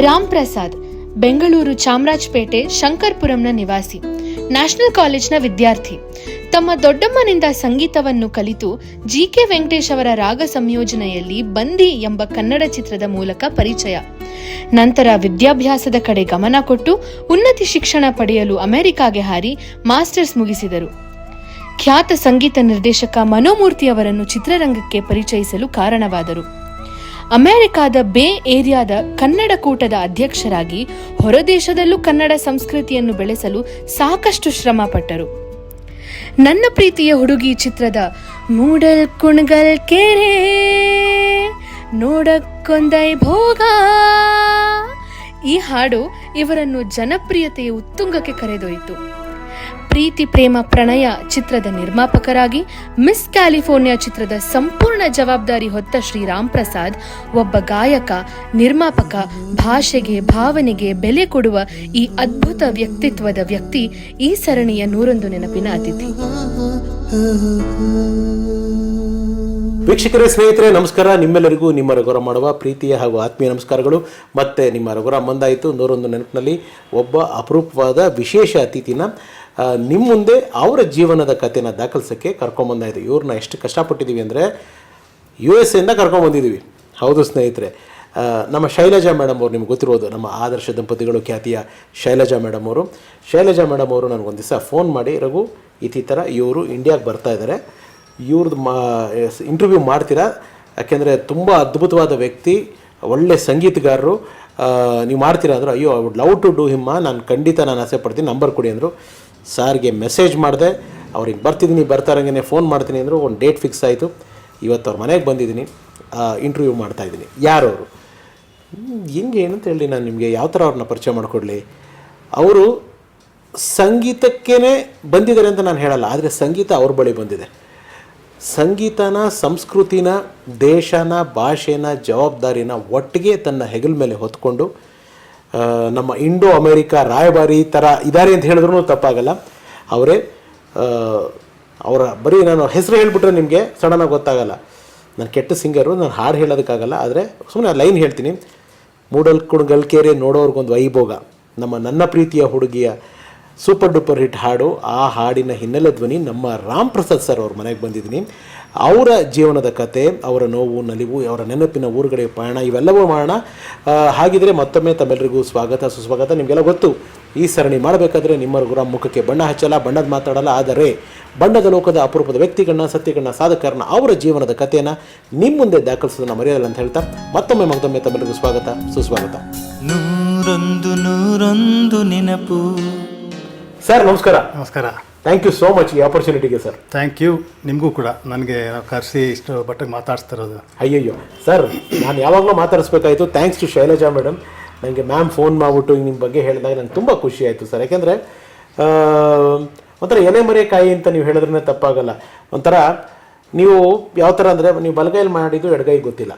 ರಾಮ್ ಪ್ರಸಾದ್, ಬೆಂಗಳೂರು ಚಾಮರಾಜಪೇಟೆ, ಶಂಕರ್ಪುರಂನ ನಿವಾಸಿ, ನ್ಯಾಷನಲ್ ಕಾಲೇಜ್ನ ವಿದ್ಯಾರ್ಥಿ. ತಮ್ಮ ದೊಡ್ಡಮ್ಮನಿಂದ ಸಂಗೀತವನ್ನು ಕಲಿತು ಜಿ ಕೆ ವೆಂಕಟೇಶ್ ಅವರ ರಾಗ ಸಂಯೋಜನೆಯಲ್ಲಿ ಬಂದಿ ಎಂಬ ಕನ್ನಡ ಚಿತ್ರದ ಮೂಲಕ ಪರಿಚಯ. ನಂತರ ವಿದ್ಯಾಭ್ಯಾಸದ ಕಡೆ ಗಮನ ಕೊಟ್ಟು ಉನ್ನತಿ ಶಿಕ್ಷಣ ಪಡೆಯಲು ಅಮೆರಿಕಾಗೆ ಹಾರಿ ಮಾಸ್ಟರ್ಸ್ ಮುಗಿಸಿದರು. ಖ್ಯಾತ ಸಂಗೀತ ನಿರ್ದೇಶಕ ಮನೋಮೂರ್ತಿ ಅವರನ್ನು ಚಿತ್ರರಂಗಕ್ಕೆ ಪರಿಚಯಿಸಲು ಕಾರಣವಾದರು. ಅಮೆರಿಕಾದ ಬೇ ಏರಿಯಾದ ಕನ್ನಡ ಕೂಟದ ಅಧ್ಯಕ್ಷರಾಗಿ ಹೊರದೇಶದಲ್ಲೂ ಕನ್ನಡ ಸಂಸ್ಕೃತಿಯನ್ನು ಬೆಳೆಸಲು ಸಾಕಷ್ಟು ಶ್ರಮ ಪಟ್ಟರು. ನನ್ನ ಪ್ರೀತಿಯ ಹುಡುಗಿ ಚಿತ್ರದ ಮೂಡಲ್ ಕುಣಗಲ್ ಕೆರೆ, ನೋಡಕ್ಕೊಂದೈ ಭೋಗ. ಈ ಹಾಡು ಇವರನ್ನು ಜನಪ್ರಿಯತೆಯ ಉತ್ತುಂಗಕ್ಕೆ ಕರೆದೊಯ್ತು ಪ್ರೀತಿ, ಪ್ರೇಮ, ಪ್ರಣಯ ಚಿತ್ರದ ನಿರ್ಮಾಪಕರಾಗಿ ಮಿಸ್ ಕ್ಯಾಲಿಫೋರ್ನಿಯಾ ಚಿತ್ರದ ಸಂಪೂರ್ಣ ಜವಾಬ್ದಾರಿ ಹೊತ್ತ ಶ್ರೀರಾಮ್ ಪ್ರಸಾದ್, ಒಬ್ಬ ಗಾಯಕ, ನಿರ್ಮಾಪಕ, ಭಾಷೆಗೆ, ಭಾವನೆಗೆ ಬೆಲೆ ಕೊಡುವ ಈ ಅದ್ಭುತ ವ್ಯಕ್ತಿತ್ವದ ವ್ಯಕ್ತಿ ಈ ಸರಣಿಯ ನೂರೊಂದು ನೆನಪಿನ ಅತಿಥಿ. ವೀಕ್ಷಕರೇ, ಸ್ನೇಹಿತರೆ, ನಮಸ್ಕಾರ. ನಿಮ್ಮೆಲ್ಲರಿಗೂ ನಿಮ್ಮ ರಘುರ ಮಾಡುವ ಪ್ರೀತಿಯ ಹಾಗೂ ಆತ್ಮೀಯ ನಮಸ್ಕಾರಗಳು. ಮತ್ತೆ ನಿಮ್ಮ ರಘುರ ಮುಂದಾಯಿತು ನೂರೊಂದು ನೆನಪಿನಲ್ಲಿ. ಒಬ್ಬ ಅಪರೂಪವಾದ ವಿಶೇಷ ಅತಿಥಿನ ನಿಮ್ಮ ಮುಂದೆ ಅವರ ಜೀವನದ ಕಥೆನ ದಾಖಲಿಸೋಕ್ಕೆ ಕರ್ಕೊಂಬಂದಾಯಿತು ಇವ್ರನ್ನ ಎಷ್ಟು ಕಷ್ಟಪಟ್ಟಿದ್ದೀವಿ ಅಂದರೆ ಯು ಎಸ್ ಎಯಿಂದ ಕರ್ಕೊಂಬಂದಿದ್ದೀವಿ ಹೌದು ಸ್ನೇಹಿತರೆ. ನಮ್ಮ ಶೈಲಜಾ ಮೇಡಮ್ ಅವರು ನಿಮ್ಗೆ ಗೊತ್ತಿರೋದು ನಮ್ಮ ಆದರ್ಶ ದಂಪತಿಗಳು ಖ್ಯಾತಿಯ ಶೈಲಜಾ ಮೇಡಮ್ ಅವರು. ಶೈಲಜಾ ಮೇಡಮ್ ಅವರು ನನಗೊಂದು ದಿವಸ ಫೋನ್ ಮಾಡಿ, ರಘು ಥರ ಇವರು ಇಂಡಿಯಾಗೆ ಬರ್ತಾ ಇದ್ದಾರೆ ಇವ್ರದ್ದು ಮಾ ಇಂಟರ್ವ್ಯೂ ಮಾಡ್ತೀರಾ? ಯಾಕೆಂದರೆ ತುಂಬ ಅದ್ಭುತವಾದ ವ್ಯಕ್ತಿ, ಒಳ್ಳೆ ಸಂಗೀತಗಾರರು. ನೀವು ಮಾಡ್ತೀರಾ? ಅಂದರು, ಅಯ್ಯೋ I would love to do ಹಿಮ್ಮ ನಾನು ಖಂಡಿತ ನಾನು ಆಸೆ ಪಡ್ತೀನಿ, ನಂಬರ್ ಕೊಡಿ ಅಂದರು. ಸಾರ್ಗೆ ಮೆಸೇಜ್ ಮಾಡಿದೆ, ಅವ್ರಿಗೆ ಬರ್ತಿದ್ದೀನಿ ಬರ್ತಾರಂಗೆ ಫೋನ್ ಮಾಡ್ತೀನಿ ಅಂದರು ಒಂದು ಡೇಟ್ ಫಿಕ್ಸ್ ಆಯಿತು. ಇವತ್ತು ಅವ್ರ ಮನೆಗೆ ಬಂದಿದ್ದೀನಿ ಇಂಟರ್ವ್ಯೂ ಮಾಡ್ತಾಯಿದ್ದೀನಿ ಯಾರು ಅವರು ಹೆಂಗೆ ಏನಂತ ಹೇಳಿ ನಾನು ನಿಮಗೆ ಯಾವ ಥರ ಅವ್ರನ್ನ ಪರಿಚಯ ಮಾಡಿಕೊಡ್ಲಿ? ಅವರು ಸಂಗೀತಕ್ಕೇ ಬಂದಿದ್ದಾರೆ ಅಂತ ನಾನು ಹೇಳಲ್ಲ, ಆದರೆ ಸಂಗೀತ ಅವ್ರ ಬಳಿ ಬಂದಿದೆ. ಸಂಗೀತನ, ಸಂಸ್ಕೃತಿನ, ದೇಶನ, ಭಾಷೆನ, ಜವಾಬ್ದಾರಿನ ಒಟ್ಟಿಗೆ ತನ್ನ ಹೆಗಲ ಮೇಲೆ ಹೊತ್ಕೊಂಡು ನಮ್ಮ ಇಂಡೋ ಅಮೇರಿಕಾ ರಾಯಭಾರಿ ಥರ ಇದ್ದಾರೆ ಅಂತ ಹೇಳಿದ್ರು ತಪ್ಪಾಗಲ್ಲ. ಅವರೇ ಅವರ ಬರೀ ನಾನು ಹೆಸರು ಹೇಳಿಬಿಟ್ರೆ ನಿಮಗೆ ಸಡನ್ನಾಗಿ ಗೊತ್ತಾಗಲ್ಲ. ನಾನು ಕೆಟ್ಟ ಸಿಂಗರು, ನಾನು ಹಾಡು ಹೇಳೋದಕ್ಕಾಗಲ್ಲ, ಆದರೆ ಸುಮ್ಮನೆ ಲೈನ್ ಹೇಳ್ತೀನಿ. ಮೂಡಲ್ ಕುಣಗಲ್ಕೆರೆ ನೋಡೋರ್ಗೊಂದು ವೈಭೋಗ. ನಮ್ಮ ನನ್ನ ಪ್ರೀತಿಯ ಹುಡುಗಿಯ ಸೂಪರ್ ಡೂಪರ್ ಹಿಟ್ ಹಾಡು, ಆ ಹಾಡಿನ ಹಿನ್ನೆಲೆ ಧ್ವನಿ ನಮ್ಮ ರಾಮ್ ಪ್ರಸಾದ್ ಸರ್ ಅವ್ರ ಮನೆಗೆ ಬಂದಿದ್ದೀನಿ. ಅವರ ಜೀವನದ ಕತೆ ಅವರ ನೋವು ನಲಿವು ಅವರ ನೆನಪಿನ ಊರುಗಡೆ ಪಯಣ ಇವೆಲ್ಲವೂ ಮಾಡೋಣ. ಹಾಗಿದ್ರೆ ಮತ್ತೊಮ್ಮೆ ತಮ್ಮೆಲ್ಲರಿಗೂ ಸ್ವಾಗತ ಸುಸ್ವಾಗತ. ನಿಮಗೆಲ್ಲ ಗೊತ್ತು ಈ ಸರಣಿ ಮಾಡಬೇಕಾದ್ರೆ ನಿಮ್ಮ ಗುರ ಮುಖಕ್ಕೆ ಬಣ್ಣ ಹಚ್ಚಲ್ಲ ಬಣ್ಣದ ಮಾತಾಡಲ್ಲ. ಆದರೆ ಬಣ್ಣದ ಲೋಕದ ಅಪರೂಪದ ವ್ಯಕ್ತಿಗಳನ್ನ ಸತ್ಯಗಳನ್ನ ಸಾಧಕರನ್ನ ಅವರ ಜೀವನದ ಕಥೆಯನ್ನು ನಿಮ್ಮ ಮುಂದೆ ದಾಖಲಿಸೋದನ್ನ ಮರೆಯಲ್ಲ ಅಂತ ಹೇಳ್ತಾ ಮತ್ತೊಮ್ಮೆ ಮತ್ತೊಮ್ಮೆ ತಮ್ಮೆಲ್ಲರಿಗೂ ಸ್ವಾಗತ ಸುಸ್ವಾಗತ. ನೂರೊಂದು ನೂರೊಂದು ನೆನಪು. ಸರ್ ನಮಸ್ಕಾರ. ನಮಸ್ಕಾರ. ಥ್ಯಾಂಕ್ ಯು ಸೋ ಮಚ್ ಈ ಆಪರ್ಚುನಿಟಿಗೆ ಸರ್ ಥ್ಯಾಂಕ್ ಯು ನಿಮಗೂ ಕೂಡ. ನನಗೆ ಕರೆಸಿ ಇಷ್ಟು ಬಟ್ಟೆಗೆ ಮಾತಾಡ್ಸ್ತಿರೋದು ಅಯ್ಯಯ್ಯೋ. ಸರ್ ನಾನು ಯಾವಾಗಲೂ ಮಾತಾಡಿಸ್ಬೇಕಾಯಿತು. ಥ್ಯಾಂಕ್ಸ್ ಟು ಶೈಲಜಾ ಮೇಡಮ್ ನನಗೆ ಮ್ಯಾಮ್ ಫೋನ್ ಮಾಡಿಬಿಟ್ಟು ನಿಮ್ಮ ಬಗ್ಗೆ ಹೇಳಿದಾಗ ನಂಗೆ ತುಂಬ ಖುಷಿ ಆಯಿತು ಸರ್ ಯಾಕೆಂದರೆ ಒಂಥರ ಎಲೆ ಮರೆಕಾಯಿ ಅಂತ ನೀವು ಹೇಳಿದ್ರೆ ತಪ್ಪಾಗಲ್ಲ. ಒಂಥರ ನೀವು ಯಾವ ಥರ ಅಂದರೆ ನೀವು ಬಲಗೈಲಿ ಮಾಡಿದ್ದು ಎಡಗೈ ಗೊತ್ತಿಲ್ಲ.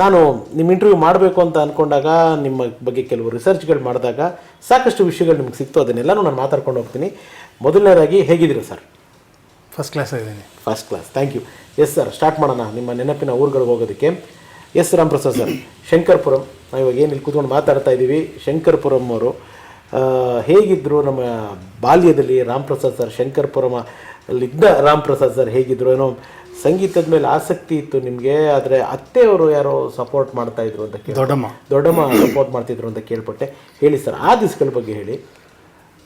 ನಾನು ನಿಮ್ಮ ಇಂಟರ್ವ್ಯೂ ಮಾಡಬೇಕು ಅಂತ ಅಂದ್ಕೊಂಡಾಗ ನಿಮ್ಮ ಬಗ್ಗೆ ಕೆಲವು ರಿಸರ್ಚ್ಗಳು ಮಾಡಿದಾಗ ಸಾಕಷ್ಟು ವಿಷಯಗಳು ನಿಮ್ಗೆ ಸಿಕ್ತು. ಅದನ್ನೆಲ್ಲನೂ ನಾನು ಮಾತಾಡ್ಕೊಂಡು ಹೋಗ್ತೀನಿ. ಮೊದಲನೇದಾಗಿ ಹೇಗಿದ್ದೀರಾ ಸರ್? ಫಸ್ಟ್ ಕ್ಲಾಸ್ ಆಗಿದ್ದೀನಿ. First class thank you yes sir start ಮಾಡೋಣ. ನಿಮ್ಮ ನೆನಪಿನ ಊರುಗಳಿಗೆ ಹೋಗೋದಕ್ಕೆ. S Ramaprasad sir Shankarpuram. ನಾವು ಇವಾಗ ಏನು ಇಲ್ಲಿ ಕೂತ್ಕೊಂಡು ಮಾತಾಡ್ತಾ ಇದ್ದೀವಿ ಶಂಕರ್ಪುರಂ ಅವರು ಹೇಗಿದ್ದರು ನಮ್ಮ ಬಾಲ್ಯದಲ್ಲಿ ರಾಮಪ್ರಸಾದ್ ಸರ್ ಶಂಕರ್ಪುರಮ ಅಲ್ಲಿದ್ದ ರಾಮಪ್ರಸಾದ್ ಸರ್ ಹೇಗಿದ್ದರು ಏನೋ ಸಂಗೀತದ ಮೇಲೆ ಆಸಕ್ತಿ ಇತ್ತು ನಿಮಗೆ ಆದರೆ ಅತ್ತೆಯವರು ಯಾರೋ ಸಪೋರ್ಟ್ ಮಾಡ್ತಾ ಇದ್ರು ಅಂತ ದೊಡ್ಡಮ್ಮ. ದೊಡ್ಡಮ್ಮ ಸಪೋರ್ಟ್ ಮಾಡ್ತಿದ್ರು ಅಂತ ಕೇಳ್ಪಟ್ಟೆ. ಹೇಳಿ ಸರ್ ಆ ದಿವಸಗಳ ಬಗ್ಗೆ ಹೇಳಿ.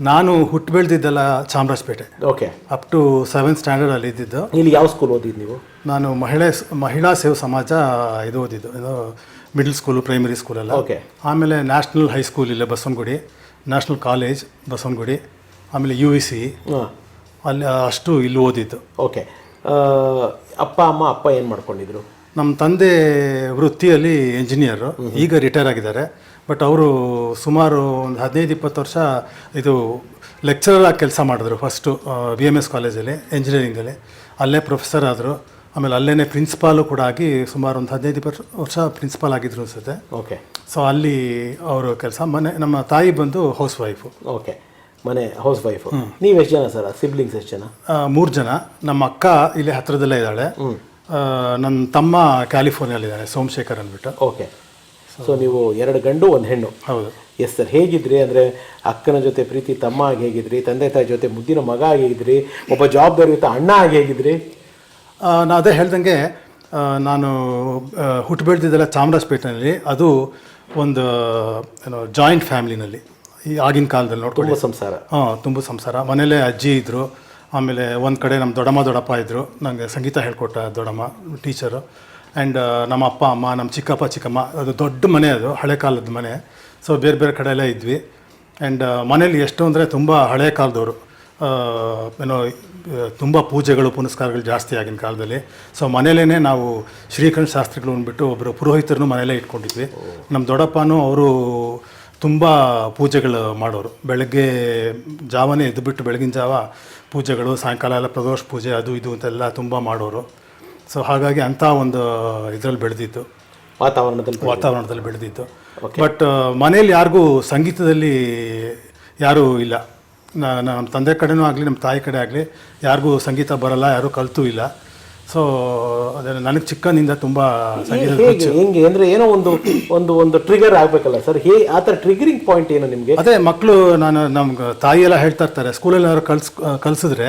ನಾನು ಹುಟ್ಟು ಬೆಳೆದಿದ್ದೆಲ್ಲ Chamarajpet. Okay up to seventh standard ಅಲ್ಲಿ ಇದ್ದಿದ್ದು. ಇಲ್ಲಿ ಯಾವ ಸ್ಕೂಲ್ ಓದಿದ್ದು ನೀವು? ನಾನು ಮಹಿಳೆ ಮಹಿಳಾ ಸೇವಾ ಸಮಾಜ ಇದು ಓದಿದ್ದು. ಇದು ಮಿಡ್ಲ್ ಸ್ಕೂಲು ಪ್ರೈಮರಿ ಸ್ಕೂಲೆಲ್ಲ ಓಕೆ ಆಮೇಲೆ ನ್ಯಾಷನಲ್ ಹೈಸ್ಕೂಲ್ ಇಲ್ಲೇ ಬಸವನಗುಡಿ ನ್ಯಾಷನಲ್ ಕಾಲೇಜ್ ಬಸವನಗುಡಿ ಆಮೇಲೆ ಯು ವಿ ಸಿ ಅಲ್ಲಿ ಅಷ್ಟು ಇಲ್ಲಿ ಓದಿದ್ದು. ಓಕೆ ಅಪ್ಪ ಅಮ್ಮ ಅಪ್ಪ ಏನು ಮಾಡ್ಕೊಂಡಿದ್ರು? ನಮ್ಮ ತಂದೆ ವೃತ್ತಿಯಲ್ಲಿ ಇಂಜಿನಿಯರು ಈಗ ರಿಟೈರ್ ಆಗಿದ್ದಾರೆ. ಬಟ್ ಅವರು ಸುಮಾರು ಒಂದು ಹದಿನೈದು ಇಪ್ಪತ್ತು ವರ್ಷ ಇದು ಲೆಕ್ಚರರ್ ಆಗಿ ಕೆಲಸ ಮಾಡಿದ್ರು ಫಸ್ಟು ಬಿ ಎಂ ಎಸ್ ಕಾಲೇಜಲ್ಲಿ ಇಂಜಿನಿಯರಿಂಗಲ್ಲಿ ಅಲ್ಲೇ ಪ್ರೊಫೆಸರ್ ಆದರು. ಆಮೇಲೆ ಅಲ್ಲೇ ಪ್ರಿನ್ಸಿಪಾಲು ಕೂಡ ಆಗಿ ಸುಮಾರು ಒಂದು ಹದಿನೈದು ಇಪ್ಪತ್ತು ವರ್ಷ ಪ್ರಿನ್ಸಿಪಾಲ್ ಆಗಿದ್ರು ಅನಿಸುತ್ತೆ. ಓಕೆ ಸೊ ಅಲ್ಲಿ ಅವರು ಕೆಲಸ ಮನೆ ನಮ್ಮ ತಾಯಿ ಬಂದು ಹೌಸ್ ವೈಫು ಓಕೆ ಮನೆ ಹೌಸ್ ವೈಫು ನೀವು ಎಷ್ಟು ಜನ ಸರ್? ಸಿಬ್ಲಿಂಗ್ಸ್ ಎಷ್ಟು ಜನ? ಮೂರು ಜನ. ನಮ್ಮ ಅಕ್ಕ ಇಲ್ಲಿ ಹತ್ತಿರದಲ್ಲೇ ಇದ್ದಾಳೆ. ನನ್ನ ತಮ್ಮ ಕ್ಯಾಲಿಫೋರ್ನಿಯಲ್ಲಿದ್ದಾನೆ ಸೋಮಶೇಖರ್ ಅಂದ್ಬಿಟ್ಟು. ಓಕೆ ಸೊ ನೀವು ಎರಡು ಗಂಡು ಒಂದು ಹೆಣ್ಣು. ಹೌದು. ಎಸ್ ಸರ್ ಹೇಗಿದ್ರಿ? ಅಂದರೆ ಅಕ್ಕನ ಜೊತೆ ಪ್ರೀತಿ ತಮ್ಮ ಆಗಿ ಹೇಗಿದ್ರಿ? ತಂದೆ ತಾಯಿ ಜೊತೆ ಮುದ್ದಿನ ಮಗ ಆಗಿ ಹೇಗಿದ್ರಿ? ಒಬ್ಬ ಜವಾಬ್ದಾರಿಯುತ ಅಣ್ಣ ಆಗಿ ಹೇಗಿದ್ರಿ? ನಾನು ನಾ ಅದೇ ಹೇಳ್ದಂಗೆ ನಾನು ಹುಟ್ಟು ಬೆಳೆದಿದ್ದೆಲ್ಲ ಚಾಮರಾಜಪೇಟೆನಲ್ಲಿ. ಅದು ಒಂದು ಏನೋ ಜಾಯಿಂಟ್ ಫ್ಯಾಮಿಲಿನಲ್ಲಿ ಈ ಆಗಿನ ಕಾಲದಲ್ಲಿ ನೋಡ್ಕೊಂಡು. ತುಂಬ ಸಂಸಾರ. ಹಾಂ ತುಂಬ ಸಂಸಾರ. ಮನೇಲೇ ಅಜ್ಜಿ ಇದ್ದರು ಆಮೇಲೆ ಒಂದು ಕಡೆ ನಮ್ಮ ದೊಡ್ಡಮ್ಮ ದೊಡ್ಡಪ್ಪ ಇದ್ದರು ನನಗೆ ಸಂಗೀತ ಹೇಳ್ಕೊಟ್ಟ ದೊಡ್ಡಮ್ಮ ಟೀಚರು ಆ್ಯಂಡ್ ನಮ್ಮ ಅಪ್ಪ, ಅಮ್ಮ, ನಮ್ಮ ಚಿಕ್ಕಪ್ಪ, ಚಿಕ್ಕಮ್ಮ, ಅದು ದೊಡ್ಡ ಮನೆ ಅದು, ಹಳೆ ಕಾಲದ ಮನೆ. ಸೊ ಬೇರೆ ಬೇರೆ ಕಡೆ ಎಲ್ಲ ಇದ್ವಿ ಆ್ಯಂಡ್ ಮನೇಲಿ ಎಷ್ಟು ಅಂದರೆ ತುಂಬ ಹಳೆ ಕಾಲದವರು. ಏನೋ ತುಂಬ ಪೂಜೆಗಳು, ಪುನಸ್ಕಾರಗಳು ಜಾಸ್ತಿ ಆಗಿನ ಕಾಲದಲ್ಲಿ. ಸೊ ಮನೇಲೇ ನಾವು ಶ್ರೀಕಂಠ ಶಾಸ್ತ್ರಿಗಳು ಅಂದ್ಬಿಟ್ಟು ಒಬ್ಬರು ಪುರೋಹಿತರನ್ನು ಮನೇಲೇ ಇಟ್ಕೊಂಡಿದ್ವಿ. ನಮ್ಮ ದೊಡ್ಡಪ್ಪನೂ ಅವರು ತುಂಬ ಪೂಜೆಗಳು ಮಾಡೋರು. ಬೆಳಗ್ಗೆ ಜಾವನೇ ಎದ್ದುಬಿಟ್ಟು ಬೆಳಗಿನ ಜಾವ ಪೂಜೆಗಳು, ಸಾಯಂಕಾಲ ಎಲ್ಲ ಪ್ರದೋಷ ಪೂಜೆ, ಅದು ಇದು ಅಂತೆಲ್ಲ ತುಂಬ ಮಾಡೋರು. ಸೊ ಹಾಗಾಗಿ ಅಂಥ ಒಂದು ಇದರಲ್ಲಿ ಬೆಳೆದಿತ್ತು. ವಾತಾವರಣದಲ್ಲಿ ವಾತಾವರಣದಲ್ಲಿ ಬೆಳೆದಿತ್ತು. ಬಟ್ ಮನೇಲಿ ಯಾರಿಗೂ ಸಂಗೀತದಲ್ಲಿ ಯಾರೂ ಇಲ್ಲ. ನಮ್ಮ ತಂದೆ ಕಡೆನೂ ಆಗಲಿ ನಮ್ಮ ತಾಯಿ ಕಡೆ ಆಗಲಿ ಯಾರಿಗೂ ಸಂಗೀತ ಬರಲ್ಲ ಯಾರೂ ಕಲಿತು ಇಲ್ಲ. ಸೊ ಅದೇ ನನಗೆ ಚಿಕ್ಕನಿಂದ ತುಂಬ ಸಂಗೀತ ಹೇಗೆ ಹೆಂಗೆ ಅಂದರೆ ಏನೋ ಒಂದು ಒಂದು ಒಂದು ಟ್ರಿಗರ್ ಆಗಬೇಕಲ್ಲ ಸರ್ ಹೇ ಆ ಥರ ಟ್ರಿಗರಿಂಗ್ ಪಾಯಿಂಟ್ ಏನು ನಿಮಗೆ? ಅದೇ ಮಕ್ಕಳು ನಾನು ನಮ್ಗೆ ತಾಯಿ ಎಲ್ಲ ಹೇಳ್ತಾ ಇರ್ತಾರೆ ಸ್ಕೂಲಲ್ಲಿ ಯಾರು ಕಲ್ಸ್ ಕಲಿಸಿದ್ರೆ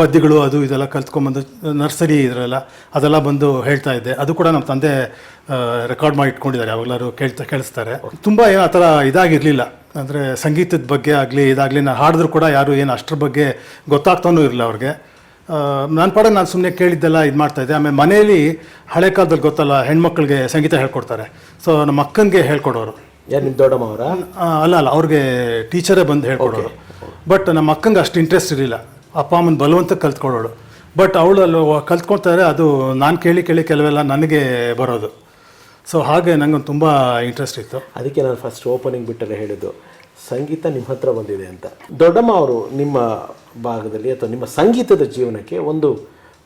ಪದ್ಯಗಳು ಅದು ಇದೆಲ್ಲ ಕಲ್ತ್ಕೊಂಬಂದು ನರ್ಸರಿ ಇದರೆಲ್ಲ ಅದೆಲ್ಲ ಬಂದು ಹೇಳ್ತಾ ಇದ್ದೆ. ಅದು ಕೂಡ ನಮ್ಮ ತಂದೆ ರೆಕಾರ್ಡ್ ಮಾಡಿ ಇಟ್ಕೊಂಡಿದ್ದಾರೆ. ಯಾವಾಗಲಾರು ಕೇಳ್ತಾ ಕೇಳಿಸ್ತಾರೆ. ತುಂಬ ಏನು ಆ ಥರ ಇದಾಗಿರಲಿಲ್ಲ. ಅಂದರೆ ಸಂಗೀತದ ಬಗ್ಗೆ ಆಗಲಿ ಇದಾಗಲಿ ನಾನು ಹಾಡಿದ್ರು ಕೂಡ ಯಾರು ಏನು ಅಷ್ಟ್ರ ಬಗ್ಗೆ ಗೊತ್ತಾಗ್ತಾನೂ ಇರಲಿಲ್ಲ ಅವ್ರಿಗೆ. ನಾನು ಪಾಡ ನಾನು ಸುಮ್ಮನೆ ಕೇಳಿದ್ದೆಲ್ಲ ಇದು ಮಾಡ್ತಾ ಇದ್ದೆ. ಆಮೇಲೆ ಮನೇಲಿ ಹಳೆ ಕಾಲದಲ್ಲಿ ಗೊತ್ತಲ್ಲ ಹೆಣ್ಮಕ್ಳಿಗೆ ಸಂಗೀತ ಹೇಳ್ಕೊಡ್ತಾರೆ. ಸೊ ನಮ್ಮ ಅಕ್ಕನಿಗೆ ಹೇಳ್ಕೊಡೋರು. ಯಾರು ನಿಮ್ಮ ದೊಡ್ಡಮ್ಮ ಅವರ? ಅಲ್ಲ ಅಲ್ಲ ಅವ್ರಿಗೆ ಟೀಚರೇ ಬಂದು ಹೇಳ್ಕೊಡೋರು. ಬಟ್ ನಮ್ಮ ಅಕ್ಕಂಗೆ ಅಷ್ಟು ಇಂಟ್ರೆಸ್ಟ್ ಇರಲಿಲ್ಲ. ಅಪ್ಪ ಅಮ್ಮನ ಬಲವಂತ ಕಲ್ತ್ಕೊಳ್ಳೋಳು. ಬಟ್ ಅವಳು ಅಲ್ಲಿ ಕಲ್ತ್ಕೊಳ್ತಾರೆ ಅದು ನಾನು ಕೇಳಿ ಕೇಳಿ ಕೆಲವೆಲ್ಲ ನನಗೆ ಬರೋದು. ಸೊ ಹಾಗೆ ನನಗೊಂದು ತುಂಬ ಇಂಟ್ರೆಸ್ಟ್ ಇತ್ತು. ಅದಕ್ಕೆ ನಾನು ಫಸ್ಟ್ ಓಪನಿಂಗ್ ಬಿಟ್ಟರೆ ಹೇಳಿದ್ದು ಸಂಗೀತ ನಿಮ್ಮ ಹತ್ರ ಬಂದಿದೆ ಅಂತ. ದೊಡ್ಡಮ್ಮ ಅವರು ನಿಮ್ಮ ಭಾಗದಲ್ಲಿ ಅಥವಾ ನಿಮ್ಮ ಸಂಗೀತದ ಜೀವನಕ್ಕೆ ಒಂದು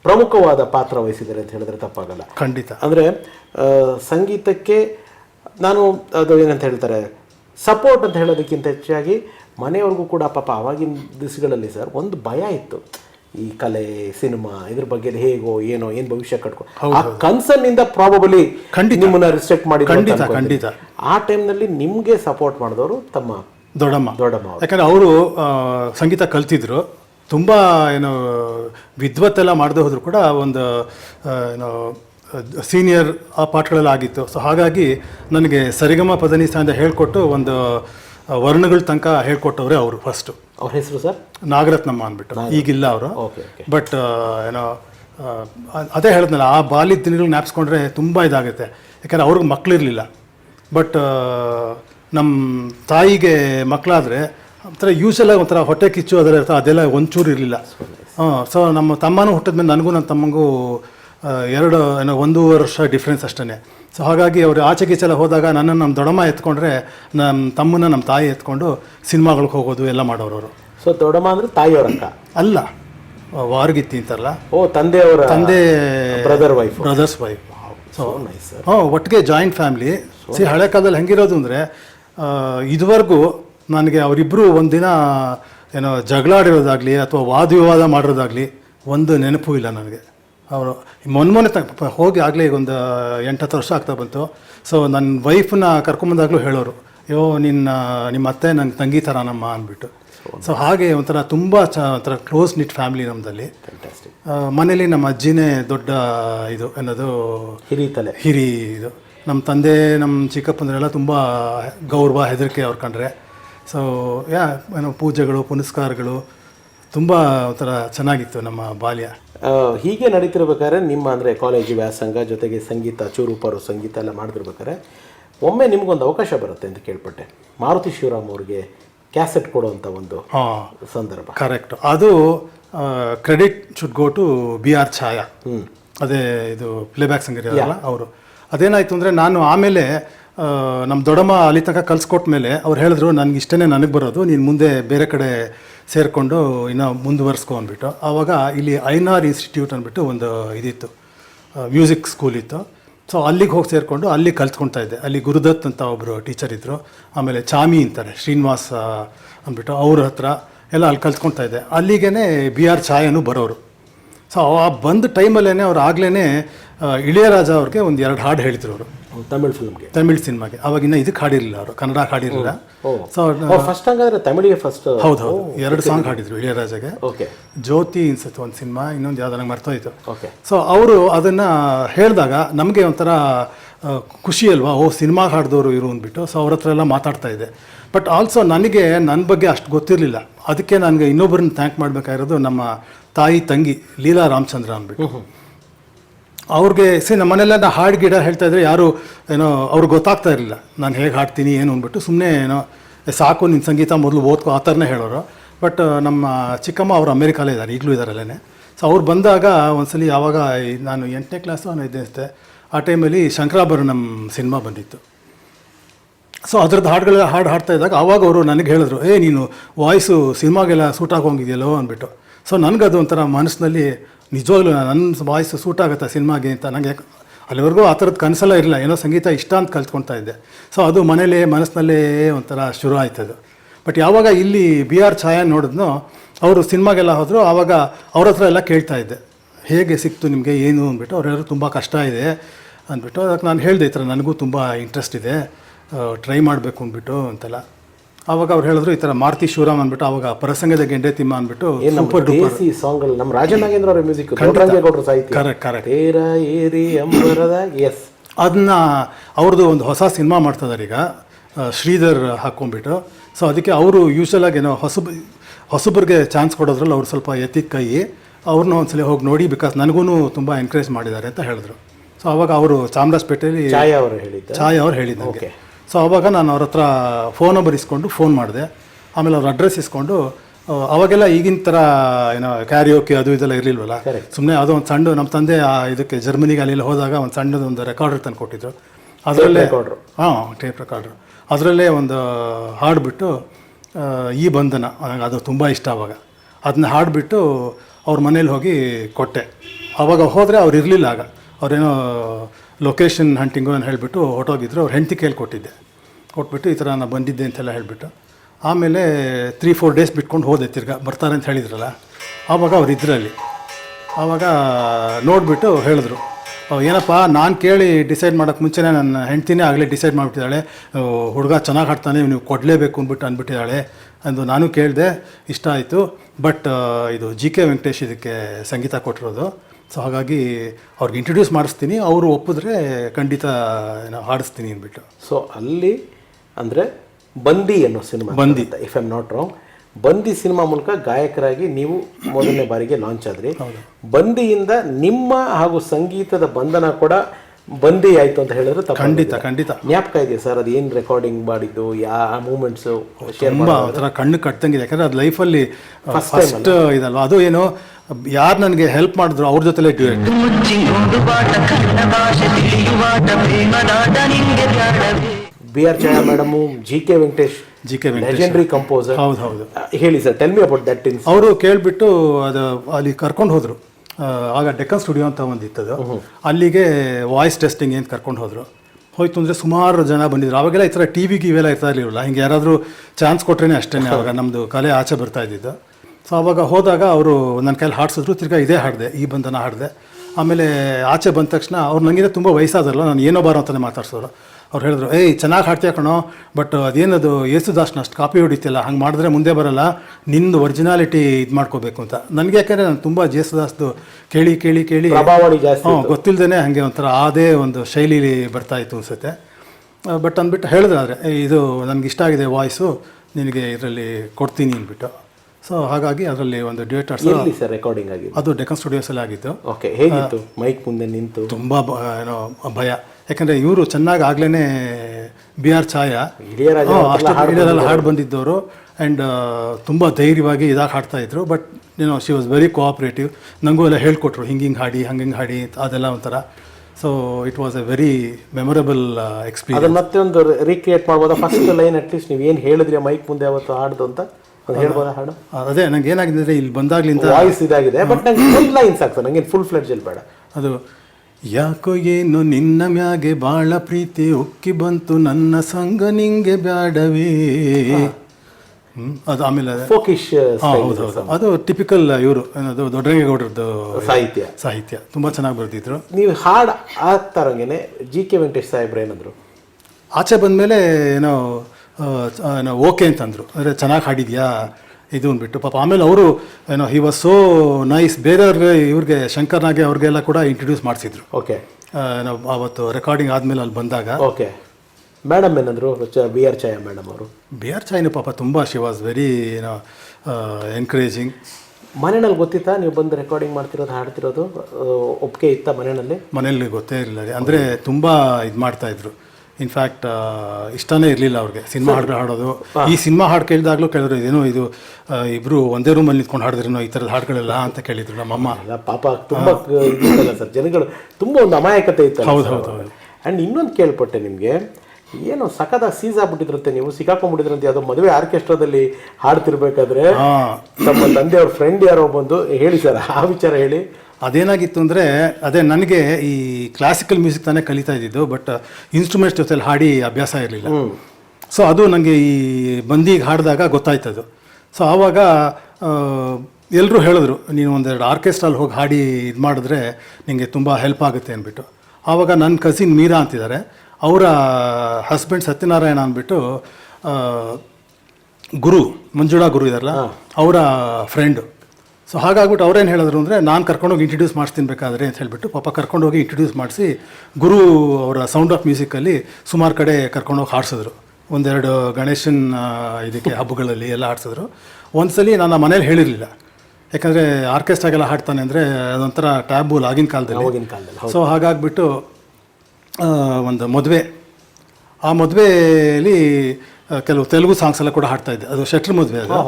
ಪ್ರಮುಖವಾದ ಪಾತ್ರ ವಹಿಸಿದ್ದಾರೆ ಅಂತ ಹೇಳಿದ್ರೆ ತಪ್ಪಾಗಲ್ಲ. ಖಂಡಿತ. ಅಂದರೆ ಸಂಗೀತಕ್ಕೆ ನಾನು ಅದು ಏನಂತ ಹೇಳ್ತಾರೆ ಸಪೋರ್ಟ್ ಅಂತ ಹೇಳೋದಕ್ಕಿಂತ ಹೆಚ್ಚಾಗಿ ಮನೆಯವ್ರಿಗೂ ಕೂಡ ಪಾಪ ಆವಾಗಿನ ದಿವಸಗಳಲ್ಲಿ ಸರ್ ಒಂದು ಭಯ ಇತ್ತು. ಈ ಕಲೆ ಸಿನಿಮಾ ಇದ್ರ ಬಗ್ಗೆ ಹೇಗೋ ಏನೋ ಏನು ಭವಿಷ್ಯ ಕಟ್ಕೊ ಆ ಕನ್ಸನ್ನಿಂದ ಪ್ರಾಬಬಲಿ ಖಂಡಿತ. ನಿಮ್ಮನ್ನ ರಿಸ್ಟ್ರಿಕ್ಟ್ ಮಾಡಿ ಖಂಡಿತ, ಖಂಡಿತ. ಆ ಟೈಮ್ನಲ್ಲಿ ನಿಮಗೆ ಸಪೋರ್ಟ್ ಮಾಡಿದವರು ತಮ್ಮ ದೊಡ್ಡಮ್ಮ. ದೊಡ್ಡಮ್ಮ ಯಾಕಂದ್ರೆ ಅವರು ಸಂಗೀತ ಕಲ್ತಿದ್ರು. ತುಂಬ ಏನು ವಿದ್ವತ್ತೆಲ್ಲ ಮಾಡದೆ ಹೋದ್ರು ಕೂಡ ಒಂದು ಏನು ಸೀನಿಯರ್ ಆ ಪಾಠಗಳೆಲ್ಲ ಆಗಿತ್ತು. ಸೊ ಹಾಗಾಗಿ ನನಗೆ ಸರಿಗಮ ಪದನಿ ಅಂತ ಹೇಳಿಕೊಟ್ಟು ಒಂದು ವರ್ಣಗಳ ತನಕ ಹೇಳ್ಕೊಟ್ಟವ್ರೆ ಅವರು ಫಸ್ಟ್ ಅವ್ರ ಹೆಸರು ಸರ್? ನಾಗರತ್ನಮ್ಮ ಅಂದ್ಬಿಟ್ಟು. ಈಗಿಲ್ಲ ಅವರು. ಬಟ್ ಏನೋ ಅದೇ ಹೇಳಿದ್ನಲ್ಲ ಆ ಬಾಲ್ಯದ ದಿನಗಳು ಜ್ಞಾಪಿಸ್ಕೊಂಡ್ರೆ ತುಂಬ ಇದಾಗುತ್ತೆ. ಯಾಕಂದ್ರೆ ಅವ್ರಿಗೆ ಮಕ್ಕಳಿರಲಿಲ್ಲ ಬಟ್ ನಮ್ಮ ತಾಯಿಗೆ ಮಕ್ಕಳಾದರೆ ಒಂಥರ ಯೂಶಲಾಗಿ ಒಂಥರ ಹೊಟ್ಟೆ ಕಿಚ್ಚು ಅದರ ಅದೆಲ್ಲ ಒಂಚೂರು ಇರಲಿಲ್ಲ. ಹಾಂ ಸೊ ನಮ್ಮ ತಮ್ಮನೂ ಹುಟ್ಟಿದ್ಮೇಲೆ ನನಗೂ ನನ್ನ ತಮ್ಮಂಗೂ ಎರಡು ಏನೋ ಒಂದೂವರೆ ವರ್ಷ ಡಿಫ್ರೆನ್ಸ್ ಅಷ್ಟೇ ಸೊ ಹಾಗಾಗಿ ಅವರು ಆಚೆ ಗೀಚೆಲ್ಲ ಹೋದಾಗ ನನ್ನನ್ನು ನಮ್ಮ ದೊಡಮ್ಮ ಎತ್ಕೊಂಡ್ರೆ ನಮ್ಮ ತಮ್ಮನ ನಮ್ಮ ತಾಯಿ ಎತ್ಕೊಂಡು ಸಿನಿಮಾಗಳಿಗೆ ಹೋಗೋದು ಎಲ್ಲ ಮಾಡೋರು ಅವರು ಸೊ ದೊಡಮ್ಮ ಅಂದ್ರೆ ತಾಯಿಯವರ ಅಕ್ಕ? ಅಲ್ಲ ವಾರ್ಗಿತ್ತಿ ಅಂತಾರಲ್ಲ? ಓ ತಂದೆಯವರ ತಂದೆ brother wife brother's wife so nice ಹಾಂ ಒಟ್ಟಿಗೆ ಜಾಯಿಂಟ್ ಫ್ಯಾಮಿಲಿ ಸಿ ಹಳೆ ಕಾಲದಲ್ಲಿ ಹೆಂಗಿರೋದು ಅಂದರೆ ಇದುವರೆಗೂ ನನಗೆ ಅವರಿಬ್ಬರು ಒಂದಿನ ಏನೋ ಜಗಳಾಡಿರೋದಾಗಲಿ ಅಥವಾ ವಾದ ವಿವಾದ ಮಾಡಿರೋದಾಗಲಿ ಒಂದು ನೆನಪು ಇಲ್ಲ ನನಗೆ. ಅವರು ಮೊನ್ನೆ ಮೊನ್ನೆ ಹೋಗಿ ಆಗಲೇ ಈಗ ಒಂದು ಎಂಟತ್ತು ವರ್ಷ ಆಗ್ತಾ ಬಂತು. ಸೊ ನನ್ನ ವೈಫನ್ನ ಕರ್ಕೊಂಬಂದಾಗಲೂ ಹೇಳೋರು ಅಯ್ಯೋ ನಿನ್ನ ನಿಮ್ಮ ಅತ್ತೆ ನನ್ನ ತಂಗಿ ಥರನಮ್ಮ ಅಂದ್ಬಿಟ್ಟು. ಸೊ ಹಾಗೆ ಒಂಥರ ತುಂಬ ಚ ಒಂಥರ ಕ್ಲೋಸ್ ನಿಟ್ ಫ್ಯಾಮಿಲಿ ನಮ್ಮದಲ್ಲಿ ಮನೇಲಿ ನಮ್ಮ ಅಜ್ಜಿನೇ ದೊಡ್ಡ ಇದು ಅನ್ನೋದು ಹಿರಿತಲೆ ಹಿರಿ ಇದು. ನಮ್ಮ ತಂದೆ ನಮ್ಮ ಚಿಕ್ಕಪ್ಪಂದ್ರೆಲ್ಲ ತುಂಬ ಗೌರವ ಹೆದರಿಕೆ ಅವ್ರು ಕಂಡ್ರೆ. ಸೊ ಯಾ ಏನೋ ಪೂಜೆಗಳು ಪುನಸ್ಕಾರಗಳು ತುಂಬ ಒಂಥರ ಚೆನ್ನಾಗಿತ್ತು ನಮ್ಮ ಬಾಲ್ಯ. ಹೀಗೆ ನಡೀತಿರ್ಬೇಕಾದ್ರೆ ನಿಮ್ಮ ಅಂದರೆ ಕಾಲೇಜು ವ್ಯಾಸಂಗ ಜೊತೆಗೆ ಸಂಗೀತ ಚೂರುಪಾರು ಸಂಗೀತ ಎಲ್ಲ ಮಾಡ್ತಿರ್ಬೇಕಾದ್ರೆ ಒಮ್ಮೆ ನಿಮಗೊಂದು ಅವಕಾಶ ಬರುತ್ತೆ ಅಂತ ಕೇಳ್ಪಟ್ಟೆ. ಮಾರುತಿ ಶಿವರಾಮ್ ಅವ್ರಿಗೆ ಕ್ಯಾಸೆಟ್ ಕೊಡುವಂಥ ಒಂದು ಸಂದರ್ಭ. ಕರೆಕ್ಟ್. ಅದು credit should go to B R Chaya. ಅದೇ ಇದು ಪ್ಲೇಬ್ಯಾಕ್ ಸಂಗೀತ ಅವರು. ಅದೇನಾಯ್ತು ಅಂದರೆ ನಾನು ಆಮೇಲೆ ನಮ್ಮ ದೊಡ್ಡಮ್ಮ ಅಲ್ಲಿ ತನಕ ಕಲ್ಸ್ಕೊಟ್ಟ ಮೇಲೆ ಅವ್ರು ಹೇಳಿದ್ರು, ನನಗೆ ಇಷ್ಟೇ ನನಗೆ ಬರೋದು, ನೀನು ಮುಂದೆ ಬೇರೆ ಕಡೆ ಸೇರಿಕೊಂಡು ಇನ್ನು ಮುಂದುವರಿಸ್ಕೊ ಅಂದ್ಬಿಟ್ಟು. ಆವಾಗ ಇಲ್ಲಿ ಐನಾರ್ ಇನ್ಸ್ಟಿಟ್ಯೂಟ್ ಅಂದ್ಬಿಟ್ಟು ಒಂದು ಇದಿತ್ತು ಮ್ಯೂಸಿಕ್ ಸ್ಕೂಲ್ ಇತ್ತು. ಸೊ ಅಲ್ಲಿಗೆ ಹೋಗಿ ಸೇರಿಕೊಂಡು ಅಲ್ಲಿ ಕಲ್ತ್ಕೊಳ್ತಾ ಇದ್ದೆ. ಅಲ್ಲಿ ಗುರುದತ್ ಅಂತ ಒಬ್ಬರು ಟೀಚರ್ ಇದ್ದರು ಆಮೇಲೆ ಚಾಮಿ ಅಂತಾರೆ, ಶ್ರೀನಿವಾಸ ಅಂದ್ಬಿಟ್ಟು ಅವ್ರ ಹತ್ರ ಎಲ್ಲ ಅಲ್ಲಿ ಕಲ್ತ್ಕೊಳ್ತಾ ಇದ್ದೆ. ಅಲ್ಲಿಗೇ ಬಿ ಆರ್ ಛಾಯನು ಬರೋರು. ಸೊ ಆ ಬಂದ ಟೈಮಲ್ಲೇ ಅವ್ರು ಆಗಲೇ ಇಳೆಯರಾಜ ಅವ್ರಿಗೆ ಒಂದು ಎರಡು ಹಾಡು ಹೇಳಿದ್ರು ಅವರು. ತಮಿಳ್ ಫಿಲ್ಮ್ಗೆ ತಮಿಳ್ ಸಿನಿಮಾಗೆ. ಅವಾಗಿನ ಇನ್ನ ಇದಕ್ಕೆ ಹಾಡಿರಲಿಲ್ಲ ಅವರು. ಕನ್ನಡ ಹಾಡಿರಲಿಲ್ಲ. ಸೊ ಫಸ್ಟ್ ಹಂಗಾದ್ರೆ ತಮಿಳಿಗೆ ಫಸ್ಟ್ ಹೌದು ಹೌದು. ಎರಡು ಸಾಂಗ್ ಹಾಡಿದ್ರು ಇಳಿಯರಾಜಗೆ. ಓಕೆ. ಜ್ಯೋತಿ ಅನ್ಸುತ್ತೆ ಒಂದು ಸಿನಿಮಾ ಇನ್ನೊಂದು ಯಾವ್ದು ನಂಗೆ ಮರ್ತೋಯ್ತು. ಓಕೆ. ಸೊ ಅವರು ಅದನ್ನು ಹೇಳಿದಾಗ ನಮಗೆ ಒಂಥರ ಖುಷಿ ಅಲ್ವಾ? ಓ ಸಿನಿಮಾ ಹಾಡಿದವರು ಇರು ಅಂದ್ಬಿಟ್ಟು. ಸೊ ಅವ್ರ ಹತ್ರ ಎಲ್ಲ ಮಾತಾಡ್ತಾ ಇದೆ. ಬಟ್ ಆಲ್ಸೋ ನನಗೆ ನನ್ನ ಬಗ್ಗೆ ಅಷ್ಟು ಗೊತ್ತಿರಲಿಲ್ಲ. ಅದಕ್ಕೆ ನನಗೆ ಇನ್ನೊಬ್ಬರನ್ನ ಥ್ಯಾಂಕ್ ಮಾಡಬೇಕಾಗಿರೋದು ನಮ್ಮ ತಾಯಿ ತಂಗಿ ಲೀಲಾ ರಾಮಚಂದ್ರ ಅಂದ್ಬಿಟ್ಟು. ಅವ್ರಿಗೆ ಸಿ ನಮ್ಮ ಮನೆಲ್ಲ ನಾ ಹಾಡು ಗಿಡ ಹೇಳ್ತಾ ಇದ್ರೆ ಯಾರು ಏನೋ ಅವ್ರಿಗೆ ಗೊತ್ತಾಗ್ತಾ ಇರಲಿಲ್ಲ. ನಾನು ಹೇಗೆ ಹಾಡ್ತೀನಿ ಏನು ಅಂದ್ಬಿಟ್ಟು ಸುಮ್ಮನೆ ಏನೋ ಸಾಕು ನಿನ್ನ ಸಂಗೀತ ಮೊದಲು ಓದ್ಕೊ, ಆ ಥರನೇ ಹೇಳೋರು. ಬಟ್ ನಮ್ಮ ಚಿಕ್ಕಮ್ಮ ಅವರು ಅಮೇರಿಕಾಲೇ ಇದ್ದಾರೆ, ಈಗಲೂ ಇದ್ದಾರಲ್ಲೇ ಸೊ ಅವ್ರು ಬಂದಾಗ ಒಂದ್ಸಲಿ ಯಾವಾಗ ನಾನು ಎಂಟನೇ ಕ್ಲಾಸು ನಾನು ಇದ್ದೆ ಆ ಟೈಮಲ್ಲಿ ಶಂಕರಾಭರಣಂ ಸಿನಿಮಾ ಬಂದಿತ್ತು. ಸೊ ಅದ್ರದ್ದು ಹಾಡುಗಳ ಹಾಡು ಹಾಡ್ತಾ ಇದ್ದಾಗ ಆವಾಗ ಅವರು ನನಗೆ ಹೇಳಿದ್ರು, ಏ, ನೀನು ವಾಯ್ಸು ಸಿನಿಮಾಗೆಲ್ಲ ಸೂಟ್ ಆಗೋಂಗಿದೆಯಲ್ಲೋ, ಅಂದ್ಬಿಟ್ಟು. ಸೊ ನನಗದು ಒಂಥರ ಮನಸ್ಸಿನಲ್ಲಿ ನಿಜವಾಗ್ಲೂ ನನ್ನ ವಾಯ್ಸ್ ಸೂಟ್ ಆಗುತ್ತೆ ಸಿನಿಮಾಗೆ ಅಂತ ನನಗೆ ಅಲ್ಲಿವರೆಗೂ ಆ ಥರದ್ದು ಕನಸೆಲ್ಲ ಇರಲಿಲ್ಲ. ಏನೋ ಸಂಗೀತ ಇಷ್ಟ ಅಂತ ಕಲ್ತ್ಕೊಳ್ತಾ ಇದ್ದೆ. ಸೊ ಅದು ಮನೇಲೇ, ಮನಸ್ಸಿನಲ್ಲೇ ಒಂಥರ ಶುರು ಆಯ್ತದು. ಬಟ್ ಯಾವಾಗ ಇಲ್ಲಿ ಬಿ ಆರ್ ಛಾಯಾ ನೋಡಿದ್ನೋ, ಅವರು ಸಿನಿಮಾಗೆಲ್ಲ ಹೋದರು, ಆವಾಗ ಅವ್ರ ಹತ್ರ ಎಲ್ಲ ಕೇಳ್ತಾ ಇದ್ದೆ. ಹೇಗೆ ಸಿಕ್ತು ನಿಮಗೆ, ಏನು ಅಂದ್ಬಿಟ್ಟು. ಅವ್ರು ತುಂಬ ಕಷ್ಟ ಇದೆ ಅಂದ್ಬಿಟ್ಟು. ಅದಕ್ಕೆ ನಾನು ಹೇಳಿದೆ, ಈ ಥರ ನನಗೂ ತುಂಬ ಇಂಟ್ರೆಸ್ಟ್ ಇದೆ. ಟ್ರೈ ಮಾಡಬೇಕು ಅಂದ್ಬಿಟ್ಟು ಅಂತೆಲ್ಲ. ಆವಾಗ ಅವ್ರು ಹೇಳಿದ್ರು ಈ ತರ ಮಾರುತಿ ಶಿವರಾಮ್ ಅಂದ್ಬಿಟ್ಟು ಅವಾಗ ಪ್ರಸಂಗದ ಗೆಂಡೆ ತಿಮ್ಮ ಅಂದ್ಬಿಟ್ಟು ಏನ್ ನಮ್ಮ ಸೂಪರ್ ಡೂಪರ್ ದೇಸಿ ಸಾಂಗ್ ಅಲ್ಲಿ ನಮ್ಮ ರಾಜನಾಗೇಂದ್ರ ಅವರ ಮ್ಯೂಸಿಕ್ ಗೌಡ್ರ ಸಾಹಿತ್ಯ. ಕರೆಕ್ಟ್ ಕರೆಕ್ಟ್ ತೇರ ಏರಿ ಅಂಬರದ ಎಸ್ ಅದನ್ನ ಅವ್ರದ್ದು ಒಂದು ಹೊಸ ಸಿನಿಮಾ ಮಾಡ್ತಿದ್ದಾರೆ ಈಗ ಆ, ಶ್ರೀಧರ್ ಹಾಕೊಂಡ್ಬಿಟ್ಟು. ಸೊ ಅದಕ್ಕೆ ಅವರು ಯೂಶಲ್ ಆಗಿ ಏನೋ ಹೊಸಬ ಹೊಸಬ್ರಿಗೆ ಚಾನ್ಸ್ ಕೊಡೋದ್ರಲ್ಲಿ ಅವ್ರು ಸ್ವಲ್ಪ ಎತ್ತಿದ ಕೈ. ಅವ್ರನ್ನ ಒಂದ್ಸಲ ಹೋಗಿ ನೋಡಿ ಬಿಕಾಸ್ ನನಗೂ ತುಂಬ ಎನ್ಕರೇಜ್ ಮಾಡಿದ್ದಾರೆ ಅಂತ ಹೇಳಿದ್ರು. ಸೊ ಅವಾಗ ಅವರು ಚಾಮರಾಜಪೇಟೆಯಲ್ಲಿ ಛಾಯಾ ಅವರು ಹೇಳಿದ್ದ. ಛಾಯಾ ಅವ್ರು ಹೇಳಿದ್ದು Okay. ಸೊ ಅವಾಗ ನಾನು ಅವ್ರ ಹತ್ರ ಫೋನ್ ನಂಬರ್ ಇಸ್ಕೊಂಡು ಫೋನ್ ಮಾಡಿದೆ. ಆಮೇಲೆ ಅವ್ರ ಅಡ್ರೆಸ್ ಇಸ್ಕೊಂಡು ಅವಾಗೆಲ್ಲ ಈಗಿನ ಥರ ಏನೋ ಕ್ಯಾರಿಯೋಕೆ ಅದು ಇದೆಲ್ಲ ಇರಲಿಲ್ವಲ್ಲ? ಸುಮ್ಮನೆ ಅದು ಒಂದು ಸಣ್ಣ ನಮ್ಮ ತಂದೆ ಆ ಇದಕ್ಕೆ ಜರ್ಮನಿಗೆ ಅಲ್ಲಿ ಹೋದಾಗ ಒಂದು ಸಣ್ಣದು ಒಂದು ರೆಕಾರ್ಡರ್ ತಂದು ಕೊಟ್ಟಿದ್ರು. ಅದರಲ್ಲೇ. ಹಾಂ ಟೇಪ್ ರೆಕಾರ್ಡ್ರು ಅದರಲ್ಲೇ ಒಂದು ಹಾಡ್ಬಿಟ್ಟು ಈ ಬಂಧನ ನನಗೆ ಅದು ತುಂಬ ಇಷ್ಟ ಅವಾಗ. ಅದನ್ನ ಹಾಡ್ಬಿಟ್ಟು ಅವ್ರ ಮನೇಲಿ ಹೋಗಿ ಕೊಟ್ಟೆ. ಅವಾಗ ಹೋದರೆ ಅವ್ರು ಇರಲಿಲ್ಲ ಆಗ. ಅವ್ರೇನೋ ಲೊಕೇಶನ್ ಹಂಟಿಂಗು ಅಂತ ಹೇಳಿಬಿಟ್ಟು ಹೊಟ್ಟೋಗಿದ್ರು ಅವ್ರು ಹೆಂಡತಿ ಕೇಳಿ ಕೊಟ್ಟಿದ್ದೆ. ಕೊಟ್ಬಿಟ್ಟು ಈ ಥರ ನಾನು ಬಂದಿದ್ದೆ ಅಂತೆಲ್ಲ ಹೇಳಿಬಿಟ್ಟು. ಆಮೇಲೆ ತ್ರೀ ಫೋರ್ ಡೇಸ್ ಬಿಟ್ಕೊಂಡು ಹೋದೆ ತಿರ್ಗಾ. ಬರ್ತಾರೆ ಅಂತ ಹೇಳಿದ್ರಲ್ಲ. ಆವಾಗ ಅವ್ರು ಇದ್ರಲ್ಲಿ. ಆವಾಗ ನೋಡಿಬಿಟ್ಟು ಹೇಳಿದ್ರು. ಏನಪ್ಪ, ನಾನು ಕೇಳಿ ಡಿಸೈಡ್ ಮಾಡೋಕ್ಕೆ ಮುಂಚೆನೇ ನನ್ನ ಹೆಂಡ್ತಿನೇ ಆಗಲೇ ಡಿಸೈಡ್ ಮಾಡಿಬಿಟ್ಟಿದ್ದಾಳೆ. ಹುಡುಗ ಚೆನ್ನಾಗಿ ಹಾಡ್ತಾನೆ, ನೀವು ಕೊಡಲೇಬೇಕು ಅಂದ್ಬಿಟ್ಟು ಅಂದ್ಬಿಟ್ಟಿದ್ದಾಳೆ ಅಂದು ನಾನು ಕೇಳಿದೆ, ಇಷ್ಟ ಆಯಿತು. ಬಟ್ ಇದು ಜಿ ಕೆ ವೆಂಕಟೇಶ್ ಇದಕ್ಕೆ ಸಂಗೀತ ಕೊಟ್ಟಿರೋದು. ಸೊ ಹಾಗಾಗಿ ಅವ್ರಿಗೆ ಇಂಟ್ರೊಡ್ಯೂಸ್ ಮಾಡಿಸ್ತೀನಿ. ಅವರು ಒಪ್ಪಿದ್ರೆ ಖಂಡಿತ ಏನೋ ಹಾಡಿಸ್ತೀನಿ ಅಂದ್ಬಿಟ್ಟು. ಸೊ ಅಲ್ಲಿ ಅಂದರೆ ಬಂದಿ ಅನ್ನೋ cinema Bandi. If I'm not wrong Bandi cinema ಮೂಲಕ ಗಾಯಕರಾಗಿ ನೀವು ಮೊದಲನೇ ಬಾರಿಗೆ ಲಾಂಚ್ ಆದ್ರಿ. ಬಂದಿಯಿಂದ ನಿಮ್ಮ ಹಾಗೂ ಸಂಗೀತದ ಬಂಧನ ಕೂಡ ಬಂದಿ ಆಯ್ತು ಅಂತ ಹೇಳಿದ್ರೆ. ಖಂಡಿತ ಖಂಡಿತ. ಜ್ಞಾಪಕ ಇದೆ ಸರ್? ಅದು ಏನು ರೆಕಾರ್ಡಿಂಗ್ ಮಾಡಿದ್ದು? ಯಾ ಮೂಮೆಂಟ್ಸ್ ತುಂಬ ಒಂಥರ ಕಣ್ಣು ಕಟ್ಟಂಗಿದೆ ಯಾಕಂದ್ರೆ ಅದು ಲೈಫಲ್ಲಿ ಫಸ್ಟ್ ಇದಲ್ವಾ? ಅದು ಏನು ಯಾರು ನನಗೆ ಹೆಲ್ಪ್ ಮಾಡಿದ್ರು ಅವ್ರ ಜೊತೆಲೇ duet ಬ್ಯಾಡವೇ B R Chaya madam G K Venkatesh G K Venkatesh. Legendary composer ಹೌದು ಹೌದು ಹೇಳಿ sir tell me about that in ಅವರು ಕೇಳಿಬಿಟ್ಟು ಅದು ಅಲ್ಲಿ ಕರ್ಕೊಂಡು ಹೋದರು. ಆಗ ಡೆಕ್ಕನ್ ಸ್ಟುಡಿಯೋ ಅಂತ ಒಂದಿತ್ತದು ಅಲ್ಲಿಗೆ ವಾಯ್ಸ್ ಟೆಸ್ಟಿಂಗ್ ಏನು ಕರ್ಕೊಂಡು ಹೋದರು. ಹೋಯ್ತು ಅಂದರೆ ಸುಮಾರು ಜನ ಬಂದಿದ್ರು. ಅವಾಗೆಲ್ಲ ಈ ಥರ ಟಿ ವಿ ಗಿವೆಲ್ಲ ಇರ್ತಾ ಇರಲಿಲ್ಲ ಹಿಂಗೆ ಯಾರಾದರೂ ಚಾನ್ಸ್ ಕೊಟ್ರೇ ಅಷ್ಟೇ ಅವಾಗ ನಮ್ಮದು ಕಲೆ ಆಚೆ ಬರ್ತಾ ಇದ್ದಿದ್ದು. ಸೊ ಅವಾಗ ಹೋದಾಗ ಅವರು ನನ್ನ ಕೈಲಿ ಹಾಡಿಸಿದ್ರು ತಿರ್ಗಾ ಇದೇ ಹಾಡಿದೆ ಈ ಬಂಧನ ಹಾಡಿದೆ. ಆಮೇಲೆ ಆಚೆ ಬಂದ ತಕ್ಷಣ ಅವ್ರು ನನಗಿಂತ ತುಂಬ ವಯಸ್ಸಾದಲ್ಲ ನಾನು ಏನೋ ಬಾರೋ ಅಂತಲೇ ಮಾತಾಡ್ಸೋರು. ಅವ್ರು ಹೇಳಿದ್ರು ಏಯ್ ಚೆನ್ನಾಗಿ ಹಾಡ್ತೀಯ ಕಣೋ ಬಟ್ ಅದೇನದು ಯೇಸುದಾಸ್ನ ಅಷ್ಟು ಕಾಪಿ ಹೊಡಿತಿಲ್ಲ ಹಂಗೆ ಮಾಡಿದ್ರೆ ಮುಂದೆ ಬರಲ್ಲ ನಿಂದು ಒರಿಜಿನಾಲಿಟಿ ಇದು ಮಾಡ್ಕೋಬೇಕು ಅಂತ. ನನಗೆ ಯಾಕಂದರೆ ನಾನು ತುಂಬ ಜೇಸುದಾಸ್ದು ಕೇಳಿ ಕೇಳಿ ಕೇಳಿ ಹ್ಞೂ ಗೊತ್ತಿಲ್ಲದೇ ಹಾಗೆ ಒಂಥರ ಅದೇ ಒಂದು ಶೈಲಿಲಿ ಬರ್ತಾಯಿತ್ತು ಅನಿಸುತ್ತೆ. ಅನ್ಸುತ್ತೆ ಬಟ್ ಅಂದ್ಬಿಟ್ಟು ಹೇಳಿದ್ರೆ ಆದರೆ ಇದು ನನಗೆ ಇಷ್ಟ ಆಗಿದೆ ವಾಯ್ಸು ನಿನಗೆ ಇದರಲ್ಲಿ ಕೊಡ್ತೀನಿ ಅಂದ್ಬಿಟ್ಟು. ಸೊ ಹಾಗಾಗಿ ಅದರಲ್ಲಿ ಒಂದು ಡ್ಯೂಟರ್ಸ್ ಎಲ್ಲಿ ಸರ್ ರೆಕಾರ್ಡಿಂಗ್ ಆಗಿದೆ ಅದು ಡೆಕ್ಕನ್ ಸ್ಟುಡಿಯೋಸಲ್ಲಿ ಆಗಿತ್ತು. ಓಕೆ ಹೇಗಿತ್ತು? ಮೈಕ್ ಮುಂದೆ ನಿಂತು? ತುಂಬ ಏನೋ ಭಯ. ಯಾಕಂದರೆ ಇವರು ಚೆನ್ನಾಗಿ ಆಗ್ಲೇ ಬಿ ಆರ್ ಛಾಯಾ. ಇಳಿಯರಾಜ ಅಷ್ಟು ಹಾಡು ಹಾಡು ಬಂದಿದ್ದವರು. ಆ್ಯಂಡ್ ತುಂಬ ಧೈರ್ಯವಾಗಿ ಇದಾಗಿ ಹಾಡ್ತಾ ಇದ್ರು. ಬಟ್ ಏನೋ ಶಿ ವಾಸ್ ವೆರಿ ಕೋಆಪ್ರೇಟಿವ್ ನಂಗೂ ಎಲ್ಲ ಹೇಳ್ಕೊಟ್ರು ಹಿಂಗೆ ಹಿಂಗೆ ಹಾಡಿ ಹಂಗೆ ಹಿಂಗೆ ಹಾಡಿ ಅದೆಲ್ಲ ಒಂಥರ. So it was a very memorable experience ಅದನ್ನ ಮತ್ತೆ ಒಂದು ರೀಕ್ರಿಯೇಟ್ ಮಾಡ್ಬೋದು? ಫಸ್ಟ್ ಲೈನ್ ಅಟ್ಲೀಸ್ಟ್ ನೀವು ಏನು ಹೇಳಿದ್ರಿ ಮೈಕ್ ಮುಂದೆ ಅವತ್ತು ಹಾಡ್ದು ಅಂತ? ಹೇಳ್ಬೋದಾ ಹಾಡು? ಅದೇ ನಂಗೆ ಏನಾಗಿದೆ ಇಲ್ಲಿ ಬಂದಾಗ್ಲಿಂದ ವಾಯ್ಸ್ ಇದಾಗಿದೆ ಬಟ್ ನಂಗೆ ಫುಲ್ ಲೈನ್ಸ್ ಆಗ್ತದೆ ನಂಗೆ ಫುಲ್ ಫ್ಲೆಡ್ಜ್ ಅಲ್ಲಿ ಬೇಡ. ಅದು ಯಾಕೋ ಏನು ನಿನ್ನ ಮ್ಯಾಗೆ ಬಾಳ ಪ್ರೀತಿ ಉಕ್ಕಿ ಬಂತು ನನ್ನ ಸಂಗ ನಿಂಗೆ ಬ್ಯಾಡವೇ. ಅದು ಆಮೇಲೆ ಫೋಕಿಶ್ ಹಾ, ಹೌದು ಅದು ಟಿಪಿಕಲ್ ಇವರು ಏನದು ದೊಡ್ಡರಂಗೇಗೌಡರದ್ದು ಸಾಹಿತ್ಯ. ಸಾಹಿತ್ಯ. ತುಂಬ ಚೆನ್ನಾಗಿ ಬರೆದಿದ್ರು. ನೀವು ಹಾಡು ಆಗ್ತಾರಂಗೆನೆ ಜಿ ಕೆ ವೆಂಕಟೇಶ್ ಸಾಹೇಬ್ರು ಏನಂದ್ರು? ಆಚೆ ಬಂದಮೇಲೆ ಏನೋ ಏನೋ ಓಕೆ ಅಂತಂದರು. ಅಂದರೆ ಚೆನ್ನಾಗಿ ಹಾಡಿದ್ಯಾ? ಇದು ಅಂದ್ಬಿಟ್ಟು. ಪಾಪ ಆಮೇಲೆ ಅವರು ಏನೋ ಹಿ ವಾಸ್ ಸೋ ನೈಸ್ ಬೇರೆಯವ್ರಿಗೆ ಇವ್ರಿಗೆ ಶಂಕರ್ನಾಗೆ ಅವ್ರಿಗೆಲ್ಲ ಕೂಡ ಇಂಟ್ರೊಡ್ಯೂಸ್ ಮಾಡಿಸಿದ್ರು. ಓಕೆ. ನಾವು ಅವತ್ತು ರೆಕಾರ್ಡಿಂಗ್ ಆದಮೇಲೆ ಅಲ್ಲಿ ಬಂದಾಗ. ಓಕೆ. ಮೇಡಮ್ ಏನಂದರು? ಬಿ ಆರ್ ಚಾಯ ಮೇಡಮ್ ಅವರು. ಬಿ ಆರ್ ಚಾಯ್ನ ಪಾಪ ತುಂಬ ಶಿ ವಾಸ್ ವೆರಿ ಏನೋ ಎನ್ಕರೇಜಿಂಗ್ ಮನೆಯಲ್ಲಿ ಗೊತ್ತಿತ್ತಾ ನೀವು ಬಂದು ರೆಕಾರ್ಡಿಂಗ್ ಮಾಡ್ತಿರೋದು ಹಾಡ್ತಿರೋದು? ಒಪ್ಪಿಗೆ ಇತ್ತಾ ಮನೆಯಲ್ಲಿ? ಮನೆಯಲ್ಲಿ ಗೊತ್ತೇ ಇರಲಿಲ್ಲ ಅಂದರೆ ತುಂಬ ಇದು ಮಾಡ್ತಾ ಇದ್ರು. ಇನ್ಫ್ಯಾಕ್ಟ್ ಇಷ್ಟನೇ ಇರಲಿಲ್ಲ ಅವ್ರಿಗೆ. ಸಿನಿಮಾ ಹಾಡುಗಳು ಹಾಡೋದು. ಈ ಸಿನಿಮಾ ಹಾಡು ಕೇಳಿದಾಗಲೂ ಕೇಳಿದ್ರು ಇದೇನೋ ಇದು ಇಬ್ಬರು ಇಬ್ರು ಒಂದೇ ರೂಮಲ್ಲಿ ನಿಂತ್ಕೊಂಡು ಹಾಡಿದ್ರೇನೋ ಈ ಥರದ ಹಾಡುಗಳೆಲ್ಲ ಅಂತ ಕೇಳಿದ್ರು ನಮ್ಮಮ್ಮ. ಅಲ್ಲ ಪಾಪ ತುಂಬ ಇದಲ್ಲ ಸರ್. ಜನಗಳು ತುಂಬ ಒಂದು ಅಮಾಯಕತೆ ಇತ್ತು ಹೌದು, ಹೌದು, ಹೌದು. ಆ್ಯಂಡ್ ಇನ್ನೊಂದು ಕೇಳ್ಪಟ್ಟೆ ನಿಮಗೆ ಏನೋ ಸಖತ್ತಾಗಿ ಸೀಸ್ ಆಗ್ಬಿಟ್ಟಿದ್ರಂತೆ ನೀವು ಸಿಕ್ಕಾಕೊಂಡ್ಬಿಟ್ಟಿದ್ರಂತೆ ಯಾವುದೋ ಮದುವೆ ಆರ್ಕೆಸ್ಟ್ರಾದಲ್ಲಿ ಹಾಡ್ತಿರ್ಬೇಕಾದ್ರೆ ನಮ್ಮ ತಂದೆಯವ್ರ ಫ್ರೆಂಡ್ ಯಾರೋ ಬಂದು ಹೇಳಿ ಸರ್ ಆ ವಿಚಾರ ಹೇಳಿ. ಅದೇನಾಗಿತ್ತು ಅಂದರೆ ಅದೇ ನನಗೆ ಈ ಕ್ಲಾಸಿಕಲ್ ಮ್ಯೂಸಿಕ್ ತಾನೇ ಕಲಿತಾ ಇದ್ದಿದ್ದು ಬಟ್ ಇನ್ಸ್ಟ್ರೂಮೆಂಟ್ಸ್ ಜೊತೆಲಿ ಹಾಡಿ ಅಭ್ಯಾಸ ಇರಲಿಲ್ಲ. ಸೊ ಅದು ನನಗೆ ಈ ಬಂದಿಗೆ ಹಾಡಿದಾಗ ಗೊತ್ತಾಯ್ತದು. ಸೊ ಆವಾಗ ಎಲ್ಲರೂ ಹೇಳಿದ್ರು ನೀನು ಒಂದೆರಡು ಆರ್ಕೆಸ್ಟ್ರಲ್ಲಿ ಹೋಗಿ ಹಾಡಿ ಇದು ಮಾಡಿದ್ರೆ ನಿಮಗೆ ತುಂಬ ಹೆಲ್ಪ್ ಆಗುತ್ತೆ ಅಂದ್ಬಿಟ್ಟು. ಆವಾಗ ನನ್ನ ಕಸಿನ್ ಮೀರಾ ಅಂತಿದ್ದಾರೆ ಅವರ ಹಸ್ಬೆಂಡ್ ಸತ್ಯನಾರಾಯಣ ಅಂದ್ಬಿಟ್ಟು ಗುರು ಮಂಜುಳಾ ಗುರು ಇದಾರಲ್ಲ ಅವರ ಫ್ರೆಂಡು ಸೊ ಹಾಗಾಗ್ಬಿಟ್ಟು ಅವ್ರೇನು ಹೇಳಿದ್ರು ಅಂದರೆ ನಾನು ಕರ್ಕೊಂಡೋಗಿ ಇಂಟ್ರಡ್ಯೂಸ್ ಮಾಡಿಸ್ತೀನಿ ಬೇಕಾದ್ರೆ ಅಂತ ಹೇಳಿಬಿಟ್ಟು ಪಾಪ ಕರ್ಕೊಂಡೋಗಿ ಇಂಟ್ರಡ್ಯೂಸ್ ಮಾಡಿಸಿ ಗುರು ಅವರ ಸೌಂಡ್ ಆಫ್ ಮ್ಯೂಸಿಕಲ್ಲಿ ಸುಮಾರು ಕಡೆ ಕರ್ಕೊಂಡೋಗಿ ಹಾಡ್ಸಿದ್ರು. ಒಂದೆರಡು ಗಣೇಶನ್ ಇದಕ್ಕೆ ಹಬ್ಬಗಳಲ್ಲಿ ಎಲ್ಲ ಹಾಡ್ಸಿದ್ರು. ಒಂದ್ಸಲಿ ನಾನು ಮನೇಲಿ ಹೇಳಿರಲಿಲ್ಲ. ಯಾಕಂದರೆ ಆರ್ಕೆಸ್ಟ್ರಾಗೆಲ್ಲ ಹಾಡ್ತಾನೆ ಅಂದರೆ ಅದೊಂಥರ ಟ್ಯಾಬೂಲ್ ಆಗಿನ ಕಾಲದಲ್ಲಿ. ಆಗಿನ ಕಾಲದಲ್ಲಿ ಸೊ ಹಾಗಾಗ್ಬಿಟ್ಟು ಒಂದು ಮದುವೆ. ಆ ಮದುವೆಯಲ್ಲಿ ಕೆಲವು ತೆಲುಗು ಸಾಂಗ್ಸ್ ಎಲ್ಲ ಕೂಡ ಹಾಡ್ತಾ ಇದ್ದೆ. ಅದು ಶೆಟ್ರ್ ಮದುವೆ ಅದು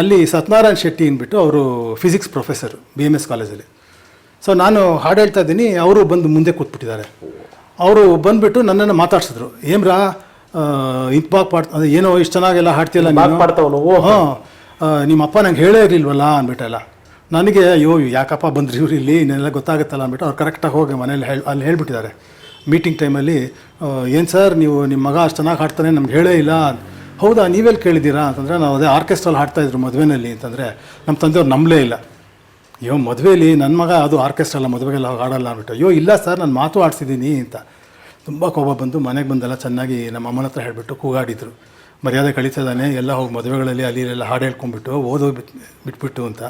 ಅಲ್ಲಿ ಸತ್ಯನಾರಾಯಣ್ ಶೆಟ್ಟಿ ಅಂದ್ಬಿಟ್ಟು ಅವರು physics professor B M S ಕಾಲೇಜಲ್ಲಿ ಸೊ ನಾನು ಹಾಡು ಹೇಳ್ತಾ ಇದ್ದೀನಿ ಅವರು ಬಂದು ಮುಂದೆ ಕೂತ್ಬಿಟ್ಟಿದ್ದಾರೆ. ಅವರು ಬಂದುಬಿಟ್ಟು ನನ್ನನ್ನು ಮಾತಾಡ್ಸಿದ್ರು. ಏಮ್ರಾ ಬಾಗ್ ಪಾಡ್ ಅದು ಏನೋ ಇಷ್ಟು ಚೆನ್ನಾಗೆಲ್ಲ ಹಾಡ್ತಿಲ್ಲ ನಾವು ಹಾಂ ನಿಮ್ಮ ಅಪ್ಪ ನಂಗೆ ಹೇಳೇ ಇರಲಿಲ್ವಲ್ಲ ಅಂದ್ಬಿಟ್ಟೆಲ್ಲ ನನಗೆ ಅಯ್ಯೋ ಯಾಕಪ್ಪ ಬಂದ್ರಿ ಇವ್ರು ಇಲ್ಲಿ? ಇನ್ನೆಲ್ಲ ಗೊತ್ತಾಗುತ್ತಲ್ಲ ಅಂದ್ಬಿಟ್ಟು ಅವ್ರು ಕರೆಕ್ಟಾಗಿ ಹೋಗಿ ಮನೇಲಿ ಹೇಳಿ ಅಲ್ಲಿ ಹೇಳಿಬಿಟ್ಟಿದ್ದಾರೆ. ಮೀಟಿಂಗ್ ಟೈಮಲ್ಲಿ ಏನು ಸರ್ ನೀವು ನಿಮ್ಮ ಮಗ ಅಷ್ಟು ಚೆನ್ನಾಗಿ ಹಾಡ್ತಾನೆ ನಮ್ಗೆ ಹೇಳೇ ಇಲ್ಲ ಹೌದಾ, ನೀವೆಲ್ಲಿ ಕೇಳಿದ್ದೀರಾ? ಅಂತಂದರೆ ನಾವು ಅದೇ ಆರ್ಕೆಸ್ಟ್ರಲ್ಲಿ ಹಾಡ್ತಾಯಿದ್ರು ಮದುವೆನಲ್ಲಿ ಅಂತಂದರೆ ನಮ್ಮ ತಂದೆಯವ್ರು ನಂಬಲೇ ಇಲ್ಲ. ಅಯ್ಯೋ ಮದುವೆಯಲ್ಲಿ ನನ್ನ ಮಗ ಅದು ಆರ್ಕೆಸ್ಟ್ರಲ್ಲ ಮದುವೆಗೆಲ್ಲ ಹಾಡಲ್ಲ ಅಂದ್ಬಿಟ್ಟು, ಅಯ್ಯೋ, ಇಲ್ಲ ಸರ್, ನಾನು ಮಾತು ಆಡ್ಸಿದ್ದೀನಿ ಅಂತ. ತುಂಬ ಕೋಪ ಬಂದು ಮನೆಗೆ ಬಂದೆಲ್ಲ ಚೆನ್ನಾಗಿ ನಮ್ಮ ಅಮ್ಮನ ಹತ್ರ ಹೇಳಿಬಿಟ್ಟು ಕೂಗಾಡಿದ್ರು. ಮರ್ಯಾದೆ ಕಳೀತದಾನೆ ಎಲ್ಲ ಹೋಗಿ ಮದುವೆಗಳಲ್ಲಿ ಅಲ್ಲಿ ಇಲ್ಲೆಲ್ಲ ಹಾಡು ಹೇಳ್ಕೊಂಡ್ಬಿಟ್ಟು ಓದೋ ಬಿಟ್, ಬಿಟ್ಬಿಟ್ಟು ಅಂತ.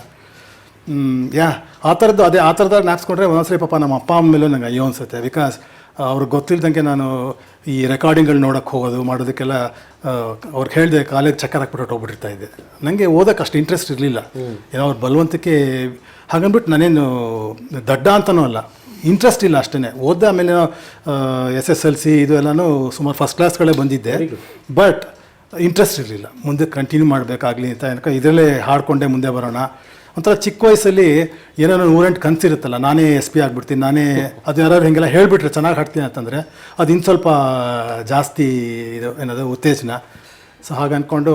ಯಾ, ಆ ಥರದ್ದು ಅದೇ, ಆ ಥರದಾಗ ಜ್ಞಾಪಿಸ್ಕೊಂಡ್ರೆ ಒಂದೊಂದ್ಸರಿ ಪಾಪ ನಮ್ಮ ಅಪ್ಪ ಅಮ್ಮ ಮೇಲೂ ನಂಗೆ ಅಯ್ಯೋ ಅನಿಸುತ್ತೆ. ಬಿಕಾಸ್ ಅವ್ರಿಗೆ ಗೊತ್ತಿಲ್ದಂಗೆ ನಾನು ಈ ರೆಕಾರ್ಡಿಂಗ್ಗಳು ನೋಡೋಕ್ಕೆ ಹೋಗೋದು ಮಾಡೋದಕ್ಕೆಲ್ಲ ಅವ್ರಿಗೆ ಹೇಳಿದೆ ಕಾಲೇಜ್ ಚಕ್ಕರ್ ಹಾಕ್ಬಿಟ್ಟು ಹೋಗ್ಬಿಟ್ಟಿರ್ತಾ ಇದ್ದೆ. ನನಗೆ ಓದೋಕ್ಕೆ ಅಷ್ಟು ಇಂಟ್ರೆಸ್ಟ್ ಇರಲಿಲ್ಲ. ಏನೋ ಅವ್ರು ಬಲವಂತಕ್ಕೆ ಹಾಗನ್ಬಿಟ್ಟು ನಾನೇನು ದಡ್ಡ ಅಂತನೂ ಅಲ್ಲ. ಇಂಟ್ರೆಸ್ಟ್ ಇಲ್ಲ ಅಷ್ಟೇ ಓದ್ದ ಆಮೇಲೆ ಎಸ್ ಎಸ್ ಎಲ್ ಸಿ ಇದು ಎಲ್ಲನೂ ಸುಮಾರು ಫಸ್ಟ್ ಕ್ಲಾಸ್ಗಳೇ ಬಂದಿದ್ದೆ. ಬಟ್ ಇಂಟ್ರೆಸ್ಟ್ ಇರಲಿಲ್ಲ. ಮುಂದೆ ಕಂಟಿನ್ಯೂ ಮಾಡಬೇಕಾಗ್ಲಿ ಅಂತ ಏನಕ್ಕೆ ಇದರಲ್ಲೇ ಹಾಡ್ಕೊಂಡೆ ಮುಂದೆ ಬರೋಣ. ಒಂಥರ ಚಿಕ್ಕ ವಯಸ್ಸಲ್ಲಿ ಏನೋ ನೂರೆಂಟು ಕನಸಿರುತ್ತಲ್ಲ, ನಾನೇ ಎಸ್ ಪಿ ಆಗಿಬಿಡ್ತೀನಿ, ನಾನೇ ಅದು ಯಾರಾದ್ರು ಹಿಂಗೆಲ್ಲ ಹೇಳಿಬಿಟ್ರೆ ಚೆನ್ನಾಗಿ ಹಾಡ್ತೀನಿ ಅಂತಂದರೆ ಅದು ಇನ್ನು ಸ್ವಲ್ಪ ಜಾಸ್ತಿ ಇದು ಏನದು ಉತ್ತೇಜನ. ಸೊ ಹಾಗೆ ಅಂದ್ಕೊಂಡು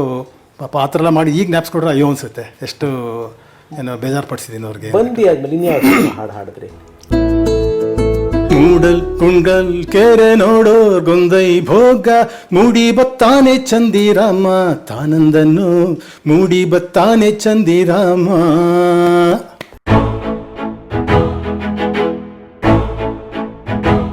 ಪಾಪ ಆ ಥರ ಎಲ್ಲ ಮಾಡಿ ಈಗ ಜ್ಞಾಪಿಸ್ಕೊಂಡ್ರೆ ಅಯ್ಯೋ ಅನಿಸುತ್ತೆ. ಎಷ್ಟು ಏನೋ ಬೇಜಾರು ಪಡಿಸಿದ್ದೀನಿ ಅವ್ರಿಗೆ. ಬಂದಿ ಆದ್ಮೇಲೆ ಹಾಡು ಹಾಡಿದ್ರಿ? ಮೂಡಲ್ ಕುಂಡಲ್ ಕೆರೆ ನೋಡೋ ಗೊಂದೈ ಭೋಗ. ಮೂಡಿ ಬತ್ತಾನೆ ಚಂದಿರಾಮ ತಾನಂದನ್ನು ಮೂಡಿ ಬತ್ತಾನೆ ಚಂದಿರಾಮ.